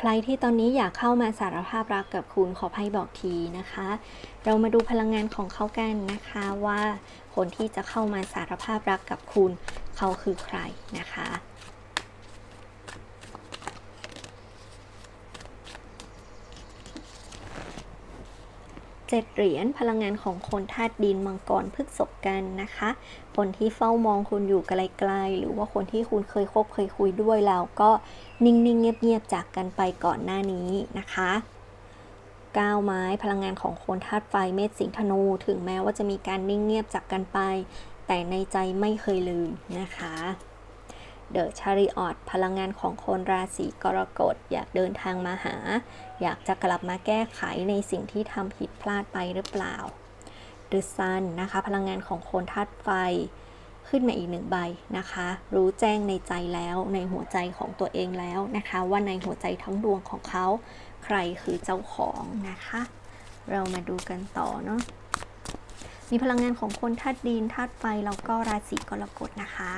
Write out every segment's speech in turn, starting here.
ใครที่ตอนนี้อยากเข้ามาสารภาพรักกับคุณขอให้บอกทีนะคะ เรามาดูพลังงานของเขากันนะคะว่าคนที่จะเข้ามาสารภาพรักกับคุณเขาคือใครนะคะ เจ็ดเหรียญพลังงานของคนธาตุดินมังกรพฤกษบกันนะคะ คนที่เฝ้ามองคุณอยู่ไกลๆหรือว่าคนที่คุณเคยคบเคยคุยด้วยแล้วก็นิ่งๆ เงียบๆจากกันไปก่อนหน้านี้นะคะก้าวไม้พลังงานของคนธาตุไฟเมษสิงธนู ถึงแม้ว่าจะมีการนิ่งเงียบจากกันไป แต่ในใจไม่เคยลืมนะคะ เดอะชาริออตพลังงานของคนราศีกรกฎอยากเดินทางมาหา อยากจะกลับมาแก้ไขในสิ่งที่ทำผิดพลาดไปหรือเปล่า The Sun นะคะ พลังงานของคนธาตุไฟขึ้นมาอีกหนึ่งใบนะคะ รู้แจ้งในใจแล้วในหัวใจของตัวเองแล้วนะคะ ว่าในหัวใจทั้งดวงของเขาใครคือเจ้าของนะคะ เรามาดูกันต่อเนาะมีพลังงานของคนธาตุดินธาตุไฟแล้วก็ราศีกรกฎนะคะ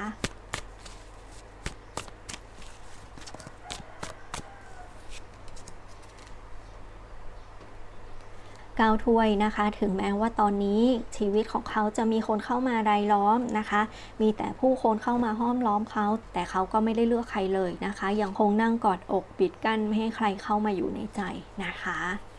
ก้าถ้วยนะคะ ถึงแม้ว่าตอนนี้ชีวิตของเขาจะมีคนเข้ามารายล้อมนะคะ มีแต่ผู้คนเข้ามาห้อมล้อมเขา แต่เขาก็ไม่ได้เลือกใครเลยนะคะ ยังคงนั่งกอดอกปิดกั้นไม่ให้ใครเข้ามาอยู่ในใจนะคะ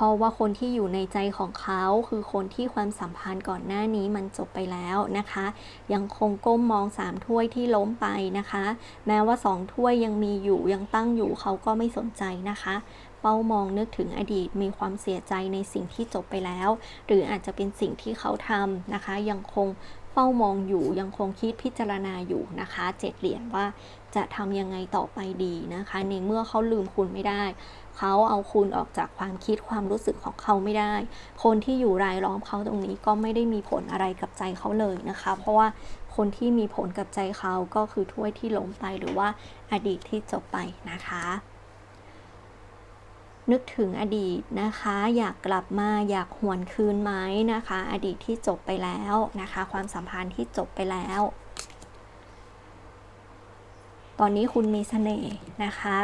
ราะว่าคนที่อยู่ในใจของเขาคือคนที่ความสัมพันธ์ก่อนหน้านี้มันจบไปแล้วนะคะ ยังคงก้มมองสามถ้วยที่ล้มไปนะคะ แม้ว่าสองถ้วยยังมีอยู่ยังตั้งอยู่เขาก็ไม่สนใจนะคะเป้ามองนึกถึงอดีตมีความเสียใจในสิ่งที่จบไปแล้ว หรืออาจจะเป็นสิ่งที่เขาทำนะคะ ยังคง เฝ้ามองอยู่ยังคงคิดพิจารณาอยู่นะคะเจ็ดเหรียญว่าจะทำยังไงต่อไปดีนะคะ ในเมื่อเขาลืมคุณไม่ได้ เขาเอาคุณออกจากความคิดความรู้สึกของเขาไม่ได้ คนที่อยู่รายล้อมเขาตรงนี้ก็ไม่ได้มีผลอะไรกับใจเขาเลยนะคะ เพราะว่าคนที่มีผลกับใจเขาก็คือถ้วยที่ล้มไปหรือว่าอดีตที่จบไปนะคะ นึกถึงอดีตนะคะ อยากกลับมาอยากหวนคืนไหมนะคะ อดีตที่จบไปแล้วนะคะ ความสัมพันธ์ที่จบไปแล้ว ตอนนี้คุณมีเสน่ห์นะคะ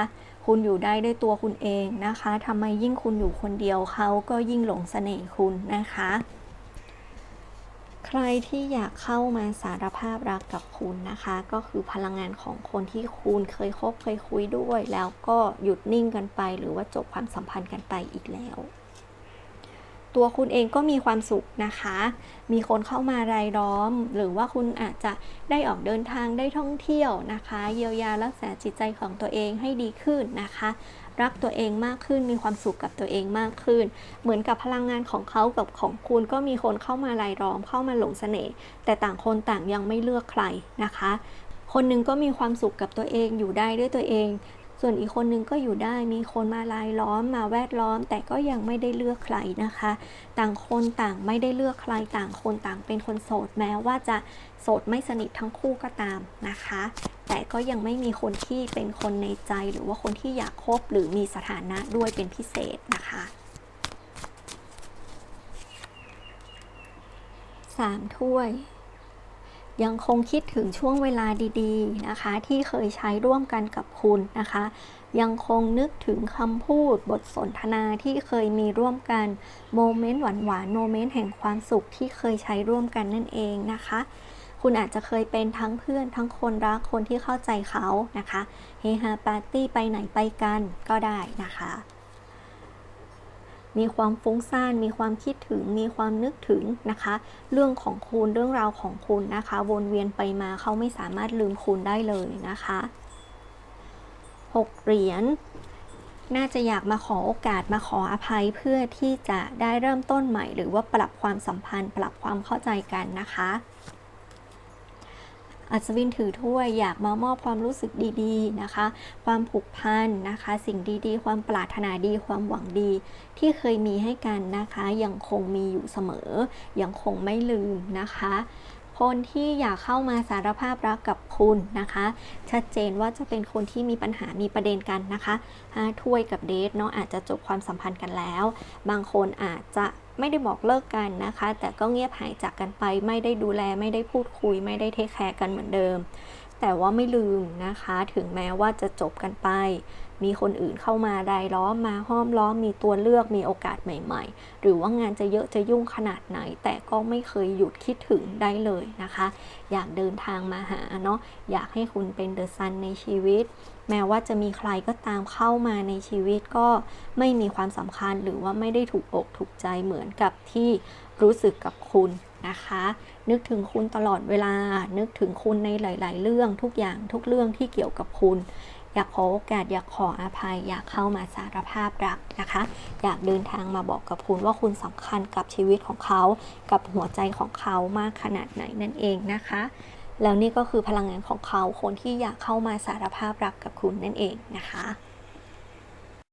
คุณอยู่ได้ด้วยตัวคุณเองนะคะทำไมยิ่งคุณอยู่คนเดียวเขาก็ยิ่งหลงเสน่ห์คุณนะคะ ใครที่อยากเข้ามาสารภาพรักกับคุณนะคะ ก็คือพลังงานของคนที่คุณเคยคบเคยคุยด้วย แล้วก็หยุดนิ่งกันไป หรือว่าจบความสัมพันธ์กันไปอีกแล้ว ตัวคุณเองก็มีความสุขนะคะ มีคนเข้ามารายล้อม หรือว่าคุณอาจจะได้ออกเดินทางได้ท่องเที่ยวนะคะ เยียวยารักษาจิตใจของตัวเองให้ดีขึ้นนะคะ รักตัวเองมากขึ้น มีความสุขกับตัวเองมากขึ้น เหมือนกับพลังงานของเขากับของคุณก็มีคนเข้ามารายล้อมเข้ามาหลงเสน่ห์แต่ต่างคนต่างยังไม่เลือกใครนะคะ คนหนึ่งก็มีความสุขกับตัวเองอยู่ได้ด้วยตัวเอง ส่วนอีกคนนึงก็อยู่ได้มีคนมาลายล้อมมาแวดล้อม แต่ก็ยังไม่ได้เลือกใครนะคะ ต่างคนต่างไม่ได้เลือกใครต่างคนต่างเป็นคนโสดแม้ว่าจะโสดไม่สนิททั้งคู่ก็ตามนะคะ แต่ก็ยังไม่มีคนที่เป็นคนในใจหรือว่าคนที่อยากคบหรือมีสถานะด้วยเป็นพิเศษนะคะสามถ้วย ยังคงคิดถึงช่วงเวลาดีๆนะคะ ที่เคยใช้ร่วมกันกับคุณนะคะ ยังคงนึกถึงคำพูดบทสนทนาที่เคยมีร่วมกันโมเมนต์หวานๆโมเมนต์แห่งความสุขที่เคยใช้ร่วมกันนั่นเองนะคะ คุณอาจจะเคยเป็นทั้งเพื่อนทั้งคนรักคนที่เข้าใจเขานะคะเฮฮาปาร์ตี้ไปไหนไปกันก็ได้นะคะ มีความฟุ้งซ่าน มีความคิดถึง มีความนึกถึงนะคะ เรื่องของคุณเรื่องราวของคุณนะคะ วนเวียนไปมาเขาไม่สามารถลืมคุณได้เลยนะคะ6เหรียญน่าจะอยากมาขอโอกาสมาขออภัยเพื่อที่จะได้เริ่มต้นใหม่ หรือว่าปรับความสัมพันธ์ ปรับความเข้าใจกันนะคะ อัศวินถือถ้วยอยากมามอบความรู้สึกดีๆนะคะ ความผูกพันนะคะ สิ่งดีๆ ความปรารถนาดีความหวังดี ที่เคยมีให้กันนะคะ ยังคงมีอยู่เสมอ ยังคงไม่ลืมนะคะคนที่อยากเข้ามาสารภาพรักกับคุณนะคะ ชัดเจนว่าจะเป็นคนที่มีปัญหามีประเด็นกันนะคะถ้วยกับเดทเนาะอาจจะจบความสัมพันธ์กันแล้ว บางคนอาจจะ ไม่ได้บอกเลิกกันนะคะ แต่ก็เงียบหายจากกันไป ไม่ได้ดูแลไม่ได้พูดคุย ไม่ได้เทคแคร์กันเหมือนเดิม แต่ว่าไม่ลืมนะคะ ถึงแม้ว่าจะจบกันไป มีคนอื่นเข้ามารายล้อมมาห้อมล้อมมีตัวเลือกมีโอกาสใหม่ ๆ หรือว่างานจะเยอะจะยุ่งขนาดไหน แต่ก็ไม่เคยหยุดคิดถึงได้เลยนะคะ อยากเดินทางมาหาเนาะอยากให้คุณเป็นเดอะซันในชีวิต แม้ว่าจะมีใครก็ตามเข้ามาในชีวิตก็ไม่มีความสำคัญหรือว่าไม่ได้ถูกอกถูกใจเหมือนกับที่รู้สึกกับคุณนะคะ นึกถึงคุณตลอดเวลา นึกถึงคุณในหลาย ๆ เรื่องทุกอย่างทุกเรื่องที่เกี่ยวกับคุณ อยากขอโอกาสอยากขออภัย อยากเข้ามาสารภาพรักนะคะ อยากเดินทางมาบอกกับคุณว่าคุณสำคัญกับชีวิตของเขา กับหัวใจของเขามากขนาดไหนนั่นเองนะคะแล้วนี่ก็คือพลังงานของเขาคนที่อยากเข้ามาสารภาพรักกับคุณนั่นเองนะคะ